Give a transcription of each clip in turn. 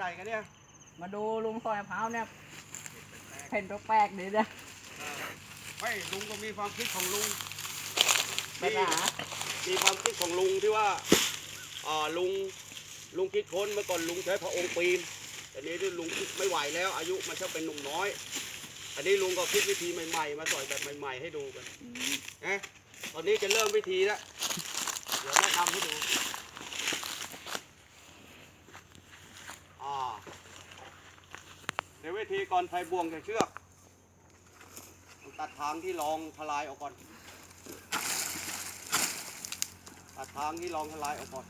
ใดกันเนี่ยมาดูลุงซอยมะพร้าวเนี่ยเห็นแปลกๆดีนะไม่ลุงก็มีความคิดของลุงปัญหามีความคิดของลุงที่ว่าอ่าลุงลุงคิดค้นเมื่อก่อนลุงใช้พระองค์ปีนแต่นี้ที่ลุงคิดไม่ไหวแล้ว อายุมันจะเป็นหนุ่มน้อย อันนี้ลุงก็คิดวิธีใหม่ๆ มาสอนแบบใหม่ ๆ ให้ดูกันนะตอนนี้จะเริ่มวิธีแล้วเดี๋ยวแนะนำให้ดูอ่า ในวิธีก่อนใส่บ่วงใส่เชือกตัดทางที่รองทลายออกก่อน ตัดทางที่รองทลายออกก่อน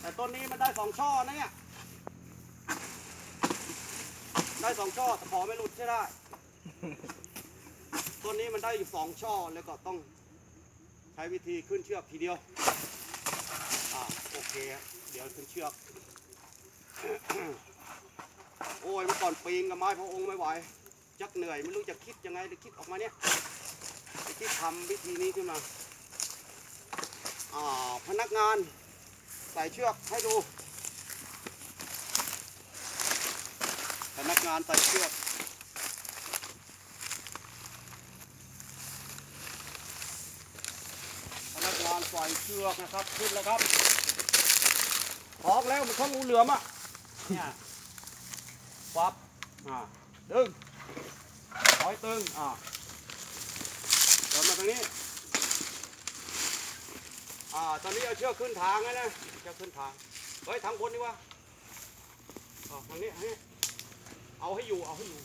แต่ต้นนี้มันได้สองช่อนะเนี่ย ได้สองช่อแต่ขอไม่หลุดใช่ได้ ต้นนี้มันได้อยู่สองช่อแล้วก็ต้องใช้วิธีขึ้นเชือกทีเดียว อ่าโอเค เดี๋ยวขึ้นเชือก โอ้ยเมื่อก่อนปีนกับไม้พระองค์ไม่ไหวจักเหนื่อยไม่รู้จะคิดยังไงจะคิดออกมาเนี่ยที่ทำวิธีนี้ขึ้นมาอ่าพนักงานใส่เชือกให้ดู พนักงานใส่เชือกพนักงานใส่เชือกนะครับขึ้นแล้วครับพอกแล้วมันข้องงูเหลือมอะ เนี่ยปั๊บอ่าดึงถอยตึงอ่าเดินมาทางนี้อ่าตอนนี้เอาเชือกขึ้นทางนะเชือกขึ้นทางเฮ้ยทางบนดีกว่าอ่าทางนี้ทางนี้เอาให้อยู่เอาให้อยู่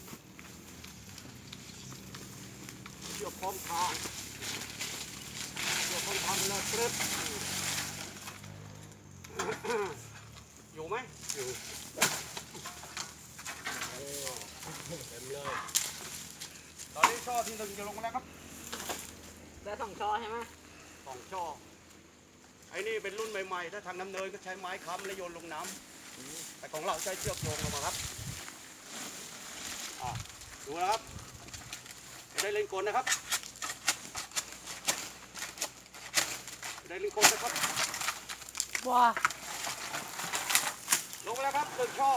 เชือกคล้องทางเชือกคล้องทางเลยกรึบอยู่ไหมอยู่โอ้เต็มเลย ต อนนี้ช่อที่หนึ่งจะลงมาแล้วครับได้สองช่อใช่ไหมสองช่อไอ้นี่เป็นรุ่นใหม่ๆ ถ้าทางน้ำเนินก็ใช้ไม้ค้ำแล้วโยนลงน้ำแต่ของเราใช้เชือกโยงลงมาครับอ่าดูนะครับจะได้เล่นกลนะครับจะได้เล่นกลนะครับว้าลงไปแล้วครับหนึ่งช่อ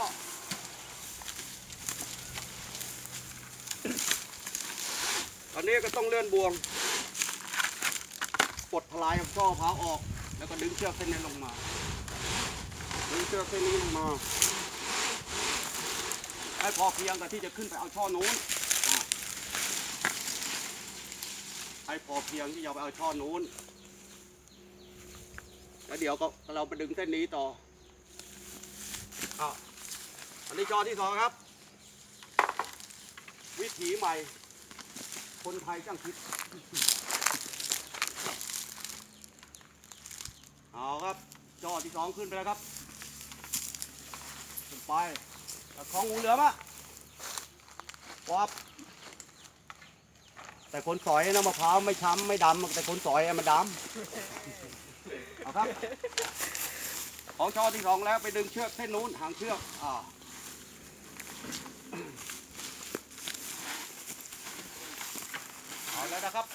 ตอ นนี้ก็ต้องเลื่อนบวงปลดทลายกับช่อพร้าวออก แล้วก็ดึงเชือกเส้นนี้ลงมา ดึงเชือกเส้นนี้ลงมาให้พอเพียงกับที่จะขึ้นไปเอาช่อนู้นให้พอเพียงที่จะไปเอาช่อนู้น แล้วเดี๋ยวก็เราไปดึงเส้นนี้ต่ออันนี้ช่อที่สองครับ วิถีใหม่ คนไทยช่างคิด เอาครับ จอที่สองขึ้นไปแล้วครับ ขึ้นไปแต่ของงูเหลือมอะป๊บแต่คนสอยนะมะพร้าวไม่ช้ำไม่ดำแต่คนสอยอะมันดำเอาครับ ของชอที่สองแล้วไปดึงเชือกเส้นนู้นหางเชือกอ่าเอา แล้วนะครับ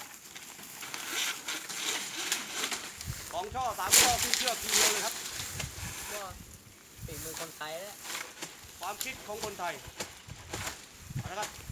ของช่อสามช่อขึ้นเชือกทีเดียวเลยครับก็ฝีมือคนไทยแล้วความคิดของคนไทยเอาละครับ